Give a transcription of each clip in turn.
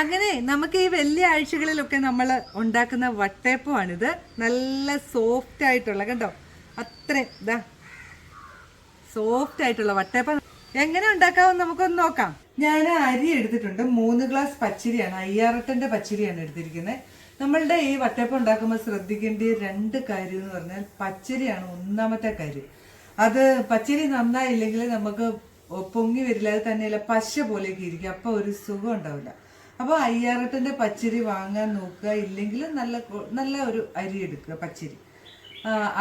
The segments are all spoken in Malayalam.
അങ്ങനെ നമുക്ക് ഈ വലിയ ആഴ്ചകളിലൊക്കെ നമ്മൾ ഉണ്ടാക്കുന്ന വട്ടയപ്പമാണിത്. നല്ല സോഫ്റ്റ് ആയിട്ടുള്ള കണ്ടോ? അത്രയും ഇതാ സോഫ്റ്റ് ആയിട്ടുള്ള വട്ടയപ്പം. എങ്ങനെ ഉണ്ടാക്കാമെന്ന് നമുക്കൊന്ന് നോക്കാം. ഞാൻ അരി എടുത്തിട്ടുണ്ട്. മൂന്ന് ഗ്ലാസ് പച്ചരിയാണ്. അയ്യാറട്ടന്റെ പച്ചരിയാണ് എടുത്തിരിക്കുന്നത് നമ്മളുടെ ഈ വട്ടയപ്പം ഉണ്ടാക്കുമ്പോൾ ശ്രദ്ധിക്കേണ്ട രണ്ട് കാര്യം എന്ന് പറഞ്ഞാൽ പച്ചരിയാണ് ഒന്നാമത്തെ കാര്യം. അത് പച്ചരി നന്നായില്ലെങ്കിൽ നമുക്ക് പൊങ്ങി വരില്ല. അത് തന്നെയല്ല പശ പോലെയൊക്കെ ഇരിക്കും. അപ്പൊ ഒരു സുഖം ഉണ്ടാവില്ല. അപ്പോൾ അയ്യാറത്തിന്റെ പച്ചരി വാങ്ങാൻ നോക്കുക. ഇല്ലെങ്കിൽ നല്ല നല്ല ഒരു അരി എടുക്കുക പച്ചരി.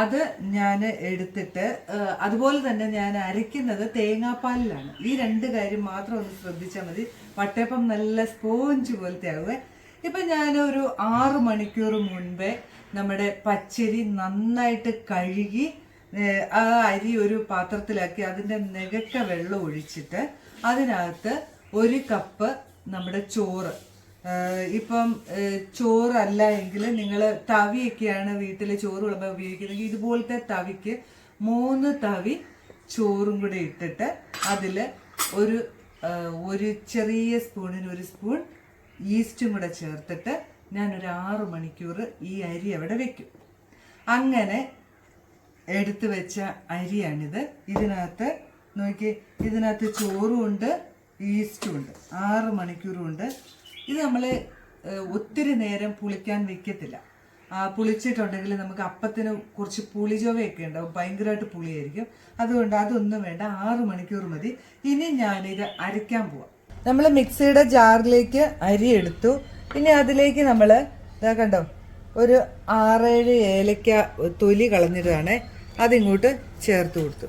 അത് ഞാൻ എടുത്തിട്ട് അതുപോലെ തന്നെ ഞാൻ അരയ്ക്കുന്നത് തേങ്ങാപ്പാലിലാണ്. ഈ രണ്ട് കാര്യം മാത്രം ഒന്ന് ശ്രദ്ധിച്ചാൽ മതി. വട്ടയപ്പം നല്ല സ്പോഞ്ച് പോലത്തെ ആവുക ഇപ്പം ഞാനൊരു ആറ് മണിക്കൂർ മുൻപേ നമ്മുടെ പച്ചരി നന്നായിട്ട് കഴുകി ആ അരി ഒരു പാത്രത്തിലാക്കി അതിന്റെ നികക്ക വെള്ളം ഒഴിച്ചിട്ട് അതിനകത്ത് ഒരു കപ്പ് നമ്മുടെ ചോറ്. ഇപ്പം ചോറല്ല എങ്കിൽ നിങ്ങൾ തവിയൊക്കെയാണ് വീട്ടിൽ ചോറ് വിളമ്പാൻ ഉപയോഗിക്കുന്നത്. ഇതുപോലത്തെ തവിക്ക് മൂന്ന് തവി ചോറും കൂടെ ഇട്ടിട്ട് അതിൽ ഒരു ഒരു ചെറിയ സ്പൂണിന് ഒരു സ്പൂൺ ഈസ്റ്റും കൂടെ ചേർത്തിട്ട് ഞാൻ ഒരു ആറ് മണിക്കൂർ ഈ അരി അവിടെ വെക്കും. അങ്ങനെ എടുത്തു വെച്ച അരിയാണിത്. ഇതിനകത്ത് നോക്കി ഇതിനകത്ത് ചോറും ഉണ്ട്. ഈസ്റ്റും ഉണ്ട് ആറ് മണിക്കൂറും ഉണ്ട് ഇത് നമ്മൾ ഒത്തിരി നേരം പുളിക്കാൻ വെക്കത്തില്ല. പുളിച്ചിട്ടുണ്ടെങ്കിൽ നമുക്ക് അപ്പത്തിന് കുറച്ച് പുളിചൊവയൊക്കെ ഉണ്ടാവും. ഭയങ്കരമായിട്ട് പുളിയായിരിക്കും. അതുകൊണ്ട് അതൊന്നും വേണ്ട. ആറ് മണിക്കൂർ മതി. ഇനി ഞാനിത് അരയ്ക്കാൻ പോവാം. നമ്മൾ മിക്സിയുടെ ജാറിലേക്ക് അരി എടുത്തു. ഇനി അതിലേക്ക് നമ്മൾ ഇതാ കണ്ടോ ഒരു ആറേഴ് ഏലക്ക തൊലി കളഞ്ഞിട്ടാണ് അതിങ്ങോട്ട് ചേർത്ത് കൊടുത്തു.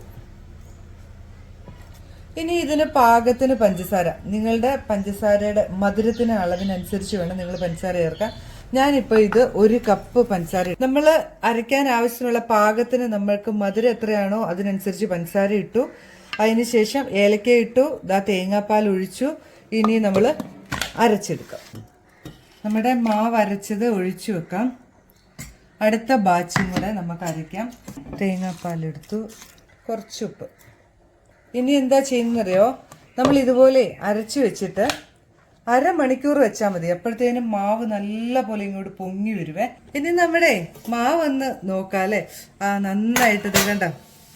ഇനി ഇതിന് പാകത്തിന് പഞ്ചസാര. നിങ്ങളുടെ പഞ്ചസാരയുടെ മധുരത്തിന് അളവിനനുസരിച്ച് വേണം നിങ്ങൾ പഞ്ചസാര ചേർക്കാൻ. ഞാനിപ്പോൾ ഇത് ഒരു കപ്പ് പഞ്ചസാര നമ്മൾ അരയ്ക്കാൻ ആവശ്യമുള്ള പാകത്തിന് നമ്മൾക്ക് മധുരം എത്രയാണോ അതിനനുസരിച്ച് പഞ്ചസാര ഇട്ടു. അതിനുശേഷം ഏലക്ക ഇട്ടു. ദാ തേങ്ങാപ്പാൽ ഒഴിച്ചു. ഇനി നമ്മൾ അരച്ചെടുക്കാം. നമ്മുടെ മാവ് അരച്ചത് ഒഴിച്ചു വെക്കാം. അടുത്ത ബാച്ചും കൂടെ നമുക്ക് അരയ്ക്കാം. തേങ്ങാപ്പാലെടുത്തു കുറച്ച് ഉപ്പ്. ഇനി എന്താ ചെയ്യുന്നറിയോ? നമ്മൾ ഇതുപോലെ അരച്ച് വെച്ചിട്ട് അരമണിക്കൂർ വെച്ചാൽ മതി. അപ്പോഴത്തേനും മാവ് നല്ല പോലെ ഇങ്ങോട്ട് പൊങ്ങി വരുവേ. ഇനി നമ്മുടെ മാവ് ഒന്ന് നോക്കാല്ലേ ആ നന്നായിട്ട് കണ്ട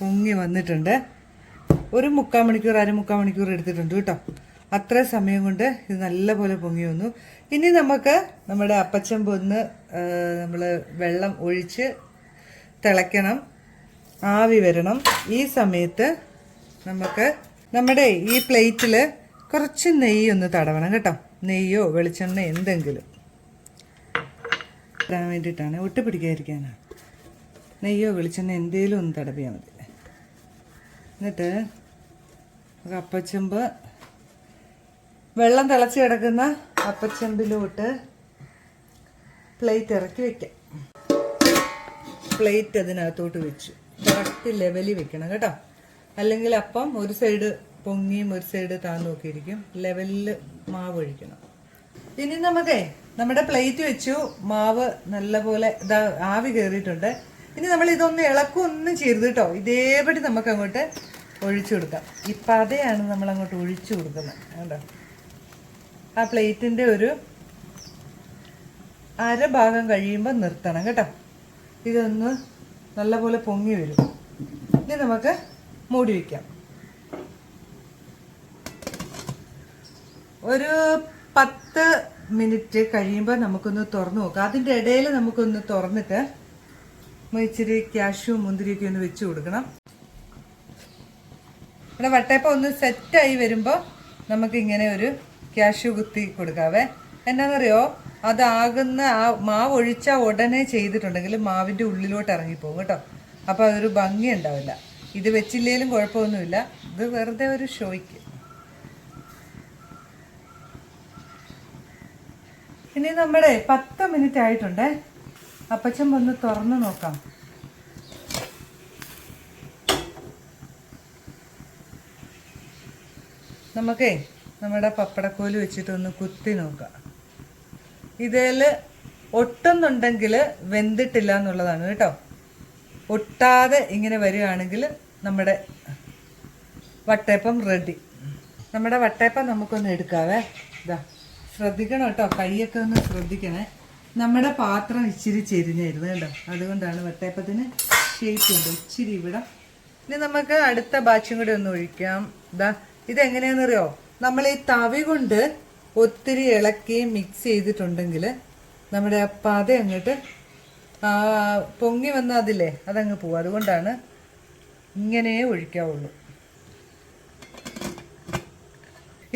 പൊങ്ങി വന്നിട്ടുണ്ട്. ഒരു മുക്കാൽ മണിക്കൂർ അരമുക്കാൽ മണിക്കൂർ എടുത്തിട്ടുണ്ട് കേട്ടോ. അത്ര സമയം കൊണ്ട് ഇത് നല്ല പോലെ പൊങ്ങി വന്നു. ഇനി നമുക്ക് നമ്മുടെ അപ്പച്ചമ്പ് ഒന്ന് നമ്മൾ വെള്ളം ഒഴിച്ച് തിളയ്ക്കണം. ആവി വരണം. ഈ സമയത്ത് നമുക്ക് നമ്മുടെ ഈ പ്ലേറ്റിൽ കുറച്ച് നെയ്യ് ഒന്ന് തടവണം കേട്ടോ. നെയ്യോ വെളിച്ചെണ്ണ എന്തെങ്കിലും. തരാൻ വേണ്ടിയിട്ടാണ്. ഒട്ടി പിടിക്കാതിരിക്കാനാണ് നെയ്യോ വെളിച്ചെണ്ണ എന്തെങ്കിലും ഒന്ന് തടവിയാൽ മതി. എന്നിട്ട് അപ്പച്ചെമ്പ് വെള്ളം തിളച്ച് കിടക്കുന്ന അപ്പച്ചെമ്പിലോട്ട് പ്ലേറ്റ് ഇറക്കി വെക്കാം. പ്ലേറ്റ് അതിനകത്തോട്ട് വെച്ചു. കറക്റ്റ് ലെവലിൽ വെക്കണം കേട്ടോ. അല്ലെങ്കിൽ അപ്പം ഒരു സൈഡ് പൊങ്ങിയും ഒരു സൈഡ് താന്ന് നോക്കിയിരിക്കും. ലെവലിൽ മാവ് ഒഴിക്കണം. ഇനി നമുക്കേ നമ്മുടെ പ്ലേറ്റ് വെച്ചു. മാവ് നല്ലപോലെ ഇതാ ആവി കയറിയിട്ടുണ്ട് ഇനി നമ്മൾ ഇതൊന്ന് ഇളക്കും ഒന്നും ചെയ്യരുത് കേട്ടോ. ഇതേപടി നമുക്ക് അങ്ങോട്ട് ഒഴിച്ചു കൊടുക്കാം. ഈ അതെയാണ് നമ്മൾ അങ്ങോട്ട് ഒഴിച്ചു കൊടുക്കുന്നത്. കേട്ടോ ആ പ്ലേറ്റിന്റെ ഒരു അര ഭാഗം കഴിയുമ്പോൾ നിർത്തണം കേട്ടോ. ഇതൊന്ന് നല്ലപോലെ പൊങ്ങി വരും. ഇനി നമുക്ക് മൂടി വയ്ക്കാം ഒരു പത്ത് മിനിറ്റ് കഴിയുമ്പോൾ നമുക്കൊന്ന് തുറന്നു നോക്കാം. അതിന്റെ ഇടയിൽ നമുക്കൊന്ന് തുറന്നിട്ട് ഇച്ചിരി ക്യാഷും മുന്തിരിയൊക്കെ ഒന്ന് വെച്ച് കൊടുക്കണം. ഇവിടെ വട്ടയപ്പം ഒന്ന് സെറ്റായി വരുമ്പോൾ നമുക്കിങ്ങനെ ഒരു ക്യാഷു കുത്തി കൊടുക്കാവേ. എന്നാണെന്നറിയോ അതാകുന്ന ആ മാവ് ഒഴിച്ച ഉടനെ ചെയ്തിട്ടുണ്ടെങ്കിൽ മാവിന്റെ ഉള്ളിലോട്ട് ഇറങ്ങിപ്പോകും കേട്ടോ. അപ്പോൾ അതൊരു ഭംഗി ഉണ്ടാവില്ല. ഇത് വെച്ചില്ലേലും കുഴപ്പമൊന്നുമില്ല. ഇത് വെറുതെ ഒരു ഷോയ്ക്ക്. ഇനി നമ്മുടെ പത്ത് മിനിറ്റ് ആയിട്ടുണ്ട്. അപ്പച്ചൻ വന്ന് തുറന്ന് നോക്കാം. നമുക്കേ നമ്മുടെ പപ്പടക്കോൽ വെച്ചിട്ടൊന്ന് കുത്തി നോക്കാം. ഇതിൽ ഒട്ടുന്നുണ്ടെങ്കിൽ വെന്തിട്ടില്ല എന്നുള്ളതാണ് കേട്ടോ. ഒട്ടാതെ ഇങ്ങനെ വരികയാണെങ്കിൽ നമ്മുടെ വട്ടയപ്പം റെഡി നമ്മുടെ വട്ടയപ്പം നമുക്കൊന്ന് എടുക്കാവേ. ഇതാ ശ്രദ്ധിക്കണം കേട്ടോ. കൈയൊക്കെ ഒന്ന് ശ്രദ്ധിക്കണേ. നമ്മുടെ പാത്രം ഇച്ചിരി ചെരിഞ്ഞായിരുന്നു കേട്ടോ. അതുകൊണ്ടാണ് വട്ടയപ്പത്തിന് ഷേപ്പ് ഉണ്ട്. ഇച്ചിരി ഇവിടെ. ഇനി നമുക്ക് അടുത്ത ബാച്ചും കൂടി ഒന്ന് ഒഴിക്കാം. ഇതാ ഇതെങ്ങനെയാണെന്നറിയോ? നമ്മൾ ഈ തവി കൊണ്ട് ഒത്തിരി ഇളക്കി മിക്സ് ചെയ്തിട്ടുണ്ടെങ്കിൽ നമ്മുടെ പത അങ്ങോട്ട് പൊങ്ങി വന്ന അതില്ലേ അതങ്ങ് പോവും. അതുകൊണ്ടാണ് ഇങ്ങനെ ഒഴിക്കാവുള്ളൂ.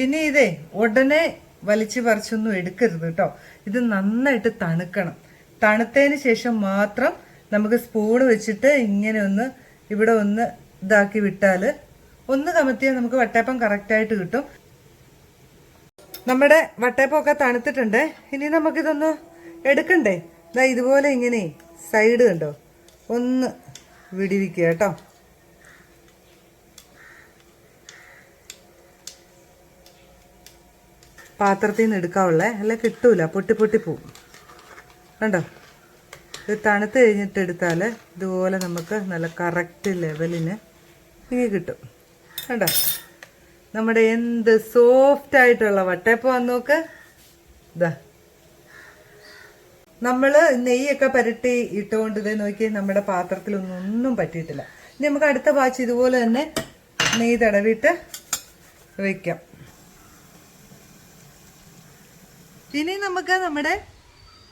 ഇനി ഇതേ ഉടനെ വലിച്ചു പറിച്ചൊന്നും എടുക്കരുത് കേട്ടോ. ഇത് നന്നായിട്ട് തണുക്കണം. തണുത്തതിന് ശേഷം മാത്രം നമുക്ക് സ്പൂൺ വെച്ചിട്ട് ഇങ്ങനെ ഒന്ന് ഇവിടെ ഒന്ന് ഇതാക്കി വിട്ടാൽ ഒന്ന് കമത്തിയാൽ നമുക്ക് വട്ടയപ്പം കറക്റ്റായിട്ട് കിട്ടും. നമ്മുടെ വട്ടയപ്പമൊക്കെ തണുത്തിട്ടുണ്ട്. ഇനി നമുക്കിതൊന്ന് എടുക്കണ്ടേ? ദാ ഇതുപോലെ ഇങ്ങനെ സൈഡ് കണ്ടോ? ഒന്ന് വിടിവിക്കുക കേട്ടോ. പാത്രത്തിൽ നിന്ന് എടുക്കാവുള്ളേ? അല്ല കിട്ടൂല. പൊട്ടി പൊട്ടി പോവും. കണ്ടോ? ഇത് തണുത്ത് കഴിഞ്ഞിട്ട് എടുത്താൽ ഇതുപോലെ നമുക്ക് നല്ല കറക്റ്റ് ലെവലിന് ഇങ്ങനെ കിട്ടും. കണ്ടോ? നമ്മുടെ എന്ത് സോഫ്റ്റ് ആയിട്ടുള്ള വട്ടയപ്പം വന്ന് നോക്ക് ഇതാ നമ്മൾ നെയ്യൊക്കെ പുരട്ടി ഇട്ടുകൊണ്ട് ഇത് നോക്കി നമ്മുടെ പാത്രത്തിലൊന്നും ഒന്നും പറ്റിയിട്ടില്ല. ഇനി നമുക്ക് അടുത്ത ബാച്ച് ഇതുപോലെ തന്നെ നെയ്യ് തടവിയിട്ട് വയ്ക്കാം ഇനി നമുക്ക് നമ്മുടെ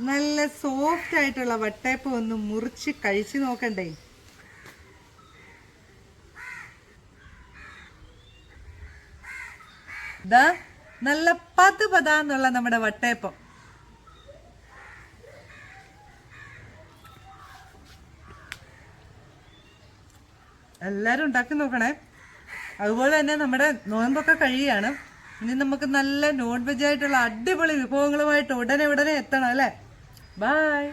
നല്ല സോഫ്റ്റ് ആയിട്ടുള്ള വട്ടയപ്പം ഒന്ന് മുറിച്ച് കഴിച്ച് നോക്കണ്ടേ? നല്ല പത് പതാന്നുള്ള നമ്മുടെ വട്ടയപ്പം. എല്ലാവരും ഉണ്ടാക്കി നോക്കണേ. അതുപോലെ തന്നെ നമ്മുടെ നോയമ്പൊക്കെ കഴിയുകയാണ്. ഇനി നമുക്ക് നല്ല നോൺ വെജ് ആയിട്ടുള്ള അടിപൊളി വിഭവങ്ങളുമായിട്ട് ഉടനെ ഉടനെ എത്തണം അല്ലേ? ബായ്